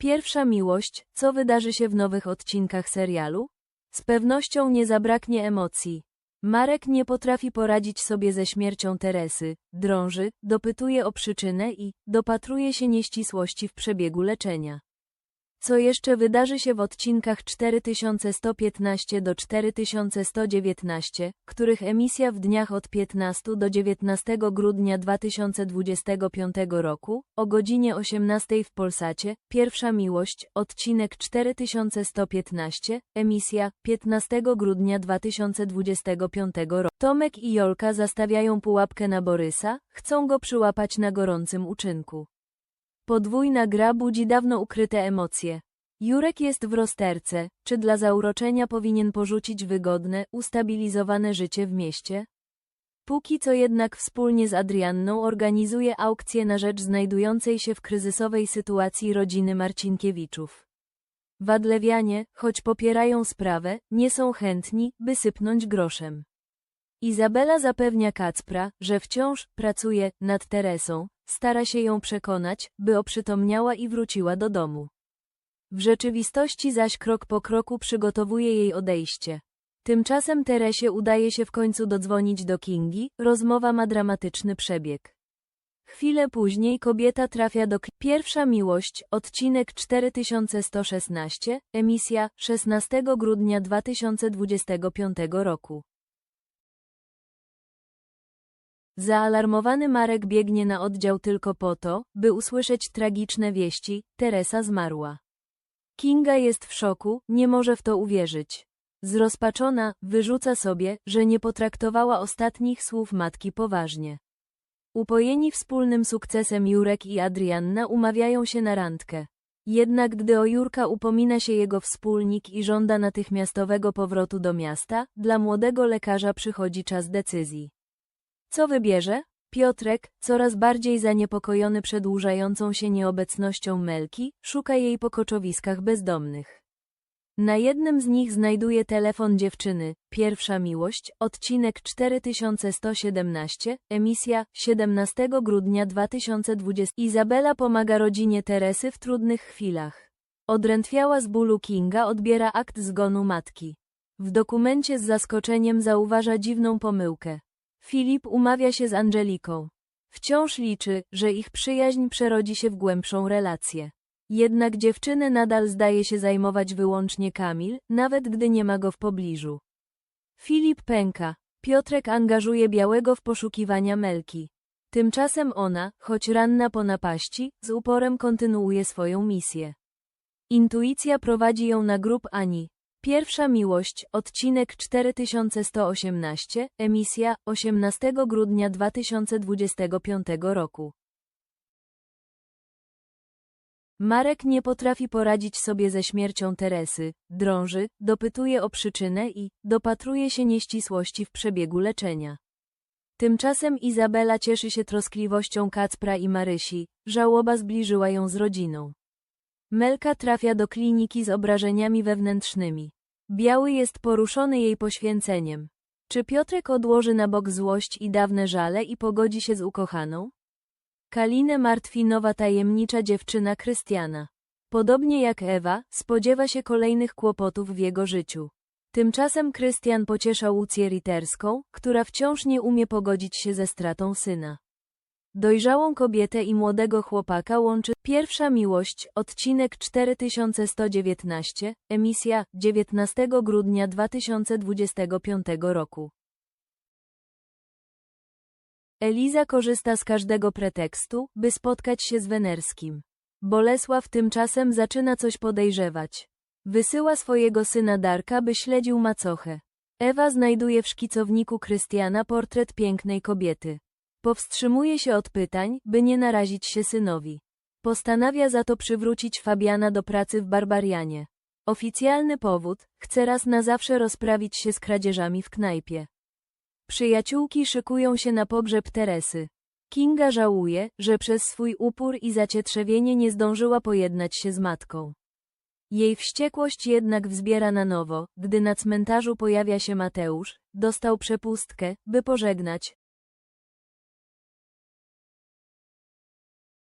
Pierwsza miłość, co wydarzy się w nowych odcinkach serialu? Z pewnością nie zabraknie emocji. Marek nie potrafi poradzić sobie ze śmiercią Teresy, drąży, dopytuje o przyczynę i dopatruje się nieścisłości w przebiegu leczenia. Co jeszcze wydarzy się w odcinkach 4115 do 4119, których emisja w dniach od 15 do 19 grudnia 2025 roku, o godzinie 18 w Polsacie, Pierwsza Miłość, odcinek 4115, emisja 15 grudnia 2025 roku. Tomek i Jolka zastawiają pułapkę na Borysa, chcą go przyłapać na gorącym uczynku. Podwójna gra budzi dawno ukryte emocje. Jurek jest w rozterce, czy dla zauroczenia powinien porzucić wygodne, ustabilizowane życie w mieście? Póki co jednak wspólnie z Adrianną organizuje aukcję na rzecz znajdującej się w kryzysowej sytuacji rodziny Marcinkiewiczów. Wadlewianie, choć popierają sprawę, nie są chętni, by sypnąć groszem. Izabela zapewnia Kacpra, że wciąż pracuje nad Teresą, stara się ją przekonać, by oprzytomniała i wróciła do domu. W rzeczywistości zaś krok po kroku przygotowuje jej odejście. Tymczasem Teresie udaje się w końcu dodzwonić do Kingi, rozmowa ma dramatyczny przebieg. Chwilę później kobieta trafia do Pierwsza Miłość, odcinek 4116, emisja 16 grudnia 2025 roku. Zaalarmowany Marek biegnie na oddział tylko po to, by usłyszeć tragiczne wieści, Teresa zmarła. Kinga jest w szoku, nie może w to uwierzyć. Zrozpaczona, wyrzuca sobie, że nie potraktowała ostatnich słów matki poważnie. Upojeni wspólnym sukcesem Jurek i Adrianna umawiają się na randkę. Jednak gdy o Jurka upomina się jego wspólnik i żąda natychmiastowego powrotu do miasta, dla młodego lekarza przychodzi czas decyzji. Co wybierze? Piotrek, coraz bardziej zaniepokojony przedłużającą się nieobecnością Melki, szuka jej po koczowiskach bezdomnych. Na jednym z nich znajduje telefon dziewczyny, Pierwsza Miłość, odcinek 4117, emisja 17 grudnia 2020. Izabela pomaga rodzinie Teresy w trudnych chwilach. Odrętwiała z bólu Kinga odbiera akt zgonu matki. W dokumencie z zaskoczeniem zauważa dziwną pomyłkę. Filip umawia się z Angeliką. Wciąż liczy, że ich przyjaźń przerodzi się w głębszą relację. Jednak dziewczynę nadal zdaje się zajmować wyłącznie Kamil, nawet gdy nie ma go w pobliżu. Filip pęka. Piotrek angażuje Białego w poszukiwania Melki. Tymczasem ona, choć ranna po napaści, z uporem kontynuuje swoją misję. Intuicja prowadzi ją na grób Ani. Pierwsza miłość, odcinek 4118, emisja 18 grudnia 2025 roku. Marek nie potrafi poradzić sobie ze śmiercią Teresy, drąży, dopytuje o przyczynę i dopatruje się nieścisłości w przebiegu leczenia. Tymczasem Izabela cieszy się troskliwością Kacpra i Marysi, żałoba zbliżyła ją z rodziną. Melka trafia do kliniki z obrażeniami wewnętrznymi. Biały jest poruszony jej poświęceniem. Czy Piotrek odłoży na bok złość i dawne żale i pogodzi się z ukochaną? Kalinę martwi nowa tajemnicza dziewczyna Krystiana. Podobnie jak Ewa, spodziewa się kolejnych kłopotów w jego życiu. Tymczasem Krystian pociesza Łucję Riterską, która wciąż nie umie pogodzić się ze stratą syna. Dojrzałą kobietę i młodego chłopaka łączy Pierwsza Miłość, odcinek 4119, emisja 19 grudnia 2025 roku. Eliza korzysta z każdego pretekstu, by spotkać się z Wenerskim. Bolesław tymczasem zaczyna coś podejrzewać. Wysyła swojego syna Darka, by śledził macochę. Ewa znajduje w szkicowniku Krystiana portret pięknej kobiety. Powstrzymuje się od pytań, by nie narazić się synowi. Postanawia za to przywrócić Fabiana do pracy w Barbarianie. Oficjalny powód, chce raz na zawsze rozprawić się z kradzieżami w knajpie. Przyjaciółki szykują się na pogrzeb Teresy. Kinga żałuje, że przez swój upór i zacietrzewienie nie zdążyła pojednać się z matką. Jej wściekłość jednak wzbiera na nowo, gdy na cmentarzu pojawia się Mateusz, dostał przepustkę, by pożegnać,